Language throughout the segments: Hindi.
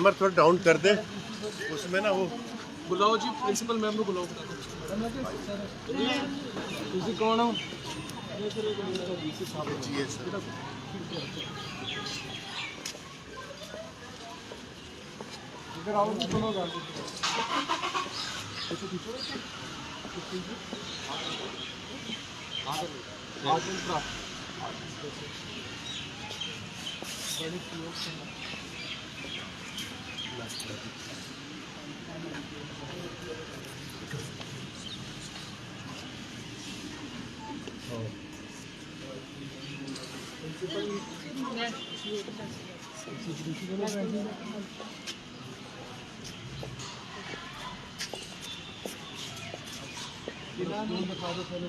हैमर थोड़ा डाउन कर दे। उसमें ना वो बुलाओ जी प्रिंसिपल मैम को बुलाओ। कौन हो? आगे गाल नाम बता दो पहले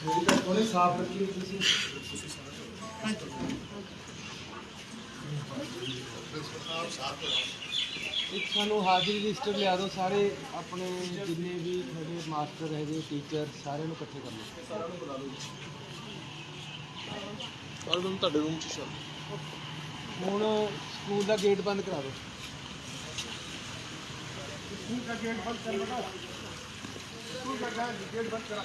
ਸੋਈ ਤਾਂ ਕੋਲੇ ਸਾਫ਼ ਰੱਖੀ ਹੋਈ ਤੁਸੀਂ ਇੱਕ ਸਾਨੂੰ ਹਾਜ਼ਰੀ ਰਜਿਸਟਰ ਲਿਆ ਦਿਓ ਸਾਰੇ ਆਪਣੇ ਜਿੰਨੇ ਵੀ ਤੁਹਾਡੇ ਮਾਸਟਰ ਹੈਗੇ ਟੀਚਰ ਸਾਰਿਆਂ ਨੂੰ ਇਕੱਠੇ ਕਰ ਲਓ ਸਾਰਿਆਂ ਨੂੰ ਬੁਲਾ ਲਓ ਸਾਰੇ ਨੂੰ ਤੁਹਾਡੇ ਰੂਮ 'ਚ ਚੱਲ। ਹੁਣ ਸਕੂਲ ਦਾ ਗੇਟ ਬੰਦ ਕਰਾ ਦਿਓ। ਸਕੂਲ ਦਾ ਗੇਟ ਬੰਦ ਕਰ ਲਓ ਸਕੂਲ ਦਾ ਗੇਟ ਬੰਦ ਕਰਾ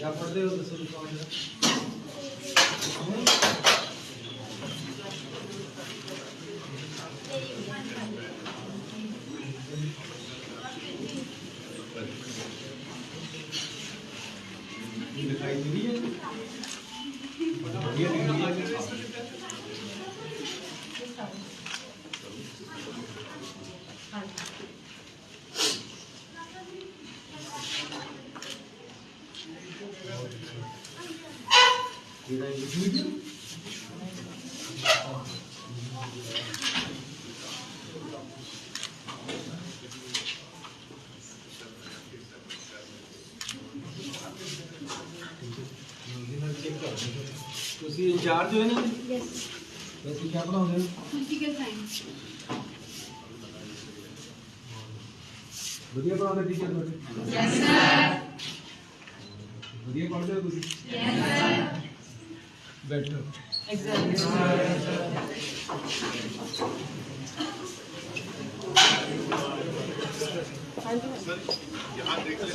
क्या पढ़ते हो दसवीं कौन दिखाई दे रही है तेरा इंग्लिश मीडियम ਤੁਸੀਂ ਇੰਚਾਰਜ ਹੋ ਨਾ Yes, ਵੈਸੇ ਕੀ ਪੜਾਉਂਦੇ ਹੋ physical science. ਵਧੀਆ ਪੜਾਉਂਦੇ ਟੀਚਰ ਤੁਹਾਡੇ ਯੈਸ ਸਰ ਵਧੀਆ ਪੜ੍ਹਦੇ ਹੋ ਤੁਸੀਂ ਯੈਸ ਸਰ better.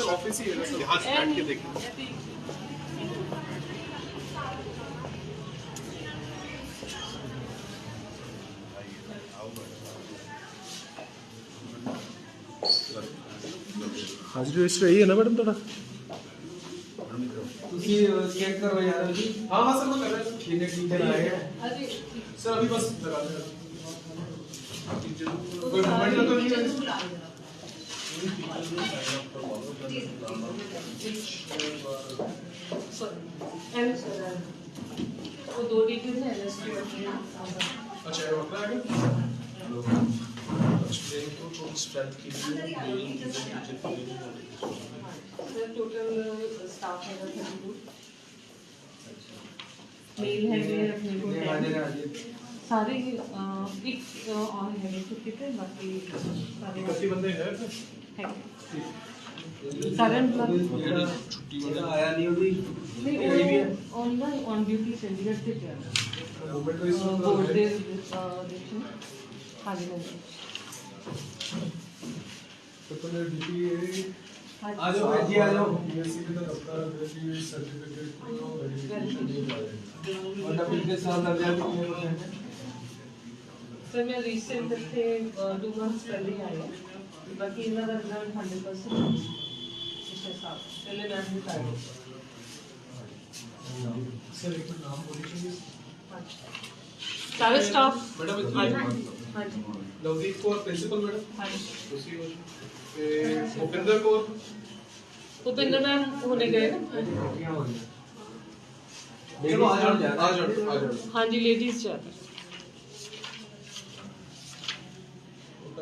ऑफ़िस ही है ना के हाजिर रही है ना मैडम थोड़ा जी चेक कर रहे यार जी हाँ हाँ सर वो कर रहे हैं। ठीक है ठीक है सर अभी बस लगा दे कोई मोबाइल तो नहीं है? वो दो है? अच्छा डॉक्टर आ गए सर टोटल स्टाफ मेरा थर्टी टू मेल है मेरे अपने सारे एक और है छुट्टी पे बाकी सारे बंदे हैं सारण छुट्टी आया नहीं होगी ऑन ऑन ड्यूटी चंडीगढ़ से क्या। बोर्ड दे हाँ जी मैम तो ड्यूटी आ जाओ जी आ जाओ। बीएससी का दफ्तर अध्यक्ष सर्टिफिकेट को और डबल के साथ लग सर मैं रिसेंट थे दो मंथ्स पहले आई बाकी इनका तो रिज़ल्ट 100% इसके साथ पहले मैं भी था। सर एक नाम बोलिए प्लीज़ सारे स्टाफ मैडम इतना हाँ लवदीप को प्रिंसिपल मैडम। हाँ जी। खुशी हो भूपिंदर कौर? भूपिंदर मैम होने गए। चलो आ जाओ आ जाओ। आ जाओ हाँ जी लेडीज़ ज़्यादा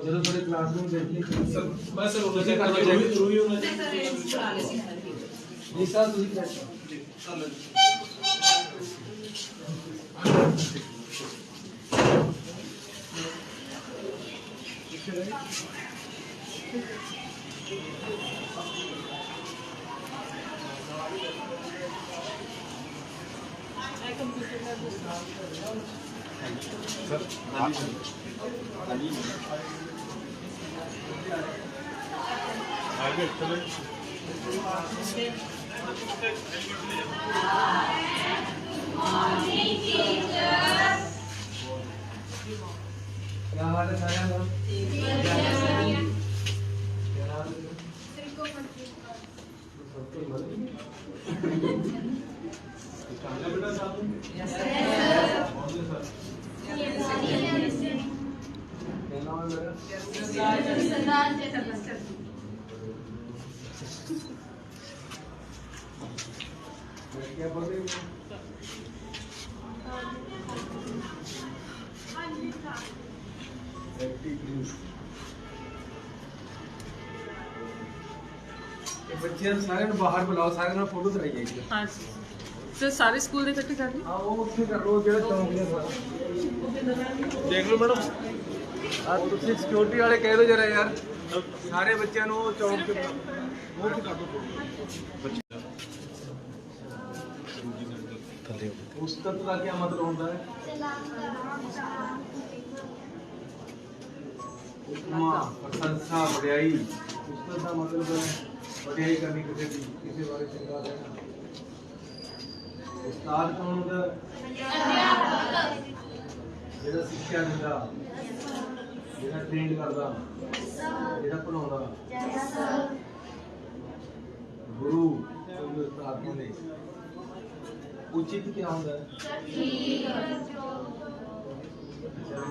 चलो थोड़े क्लासरूम देखिए सर मैं सर उन्हें चेक करना चाहिए ज़रूरी होना चाहिए जी सर तुम क्रैश जी सर मैं चलो क्या हाल है सारे ਫੇਕ ਨਿਊਜ਼ ਤੇ ਬੱਚਿਆਂ ਸਾਰਿਆਂ ਨੂੰ ਬਾਹਰ ਬੁਲਾਓ ਸਾਰਿਆਂ ਨਾਲ ਫੋਟੋ ਕਰਾਈਏ ਜੀ ਹਾਂ ਜੀ ਸਰ ਸਾਰੇ ਸਕੂਲ ਦੇ ਇਕੱਠੇ ਕਰ ਲਈ ਆ ਉਹ ਉੱਥੇ ਕਰ ਲਓ ਜਿਹੜਾ ਚੌਂਕ ਦੇ ਸਾਰਾ। ਦੇਖ ਲਓ ਮੈਡਮ। ਆ ਤੁਸੀਂ ਸਿਕਿਉਰਿਟੀ ਵਾਲੇ ਕਹਿ ਦਿਓ ਜਰਾ ਯਾਰ। ਸਾਰੇ ਬੱਚਿਆਂ ਨੂੰ ਉਹ ਚੌਂਕ ਤੇ ਉਹ ਤੇ ਕਰ ਦਿਓ ਬੱਚਿਆਂ ਥੱਲੇ ਉਸ ਤੱਕ ਦਾ ਕੀ ਮਤਲਬ ਹੁੰਦਾ ਹੈ? ਉਪਮਾ ਪ੍ਰਸ਼ੰਸਾ ਵਡਿਆਈ। ਉਸਤਤ ਦਾ ਮਤਲਬ ਹੈ ਵਡਿਆਈ ਕਰਨੀ ਕਿਸੇ ਦੀ ਕਿਸੇ ਬਾਰੇ ਚੰਗਾ ਕਹਿਣਾ ਉਸਤਾਦ ਕੌਣ ਹੁੰਦਾ? ਜਿਹੜਾ ਸਿੱਖਿਆ ਦਿੰਦਾ ਜਿਹੜਾ ਟ੍ਰੇਨ ਕਰਦਾ ਜਿਹੜਾ ਪੜਾਉਂਦਾ ਗੁਰੂ ਉਹ ਉਸਤਾਦ ਕਹਿੰਦੇ ਉਚਿਤ ਕੀ ਹੁੰਦਾ?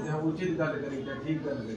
ਜੇ ਉਚਿਤ ਗੱਲ ਕਰੀ ਤਾਂ ਠੀਕ ਗੱਲ ਕਰੀ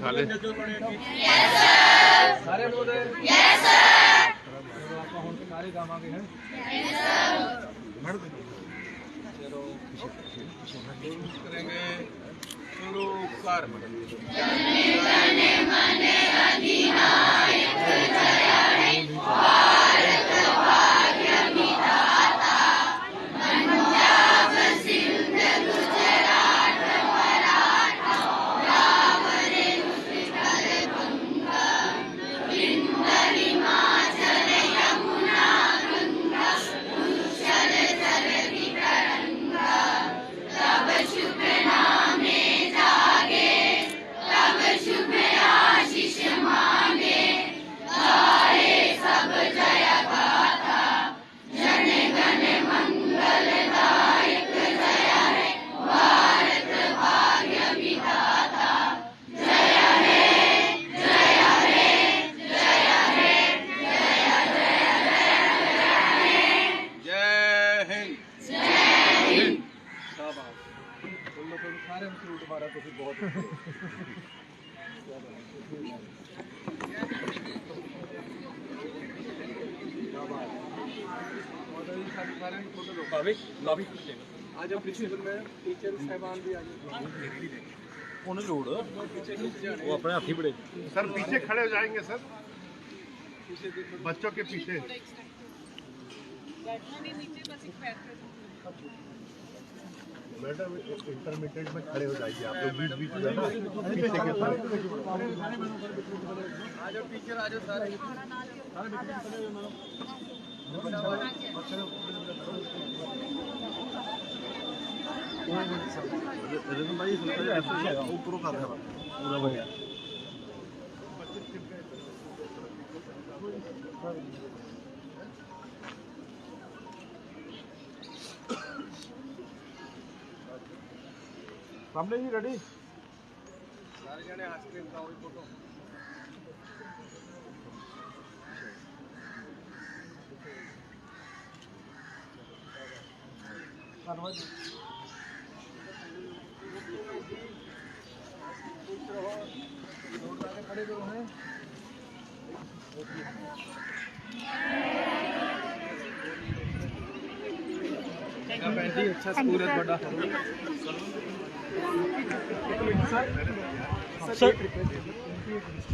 सारे सारे बोल रहे यस सर आपका होने सारे काम आ गए हैं यस सर चलो करेंगे शुरू कर मने मने अधिनायक जय वो अपने हाथी बड़े सर पीछे खड़े हो जाएँगे सर। बच्चों के पीछे। मैडम इंटरमीडिएट में खड़े हो जाइए आप लोग बीच बीच में पीछे के साथ आ जाओ टीचर आ जाओ सारे ਸਾਹਮਣੇ ਜੀ ਰੈਡੀ ਸਾਰੇ ਜਣੇ ਆਈਸਕ੍ਰੀਮ ਖਾਓ ਫੋਟੋ खड़े करो हैं अच्छा स्कूल है बड़ा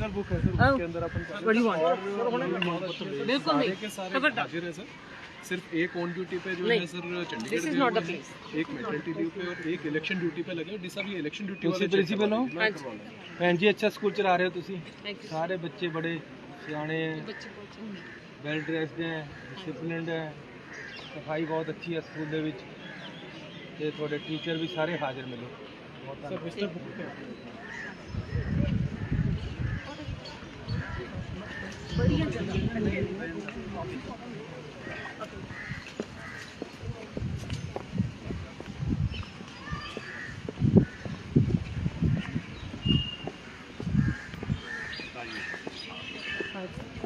बुक है सर उसके अंदर अपन बिल्कुल नहीं के सारे हाजिर है सर सिर्फ एक ऑन ड्यूटी पे जो है सर चंडीगढ़ This is गए not the हुए हैं, place. एक मेटर्निटी ड्यूटी पे और एक इलेक्शन ड्यूटी पे लगे जिस अभी इलेक्शन ड्यूटी ਤੁਸੀਂ ਪ੍ਰਿੰਸੀਪਲ ਹੋ ਹਾਂਜੀ ਭੈਣ ਜੀ ਅੱਛਾ ਸਕੂਲ ਚਲਾ ਰਹੇ ਹੋ ਤੁਸੀਂ ਥੈਂਕ ਯੂ ਸਾਰੇ ਬੱਚੇ ਬੜੇ ਸਿਆਣੇ ਹੈ ਬੱਚੇ ਬਹੁਤ ਚੰਗੇ ਵੈਲ ਡਰੈਸਡ ਹੈ ਡਿਸਪਲਿਨਡ ਹੈ ਸਫਾਈ ਬਹੁਤ ਅੱਛੀ ਹੈ ਸਕੂਲ ਦੇ ਵਿੱਚ ਤੇ ਤੁਹਾਡੇ ਟੀਚਰ ਵੀ ਸਾਰੇ ਹਾਜ਼ਰ ਮਿਲੇ ਬਹੁਤ ਧੰਨਵਾਦ सर ਥੈਂਕ 啊。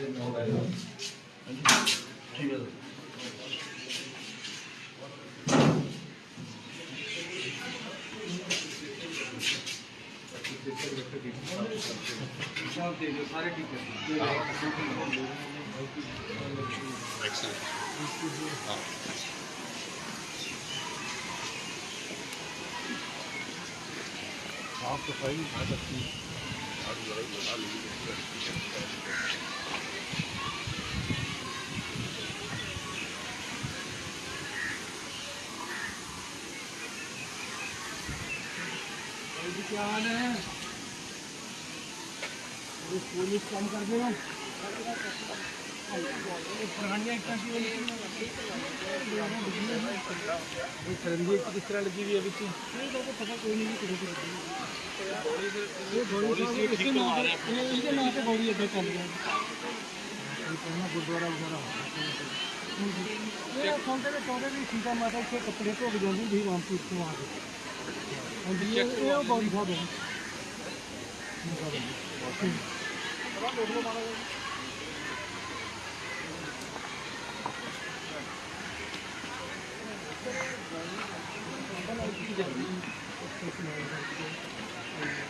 मैसेज में हो जाएगा है सारे ठीक है आप तो सही बहुत अच्छी जी क्या हाल है। पुलिस कम कर दो किस तरह लगी हुई अभी पता कोई नहीं इसके नाम पे गौरी अड्डा चल रहा है। गुरुद्वारा वगैरह सौंदे में सौंदे भी सीता माता के कपड़े तो को भिजोंदी 에어바디 사동. Thank you.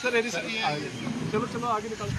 ਸਰ ਇਹਦੀ ਚਲੋ ਚਲੋ ਆਗੇ ਨਿਕਲ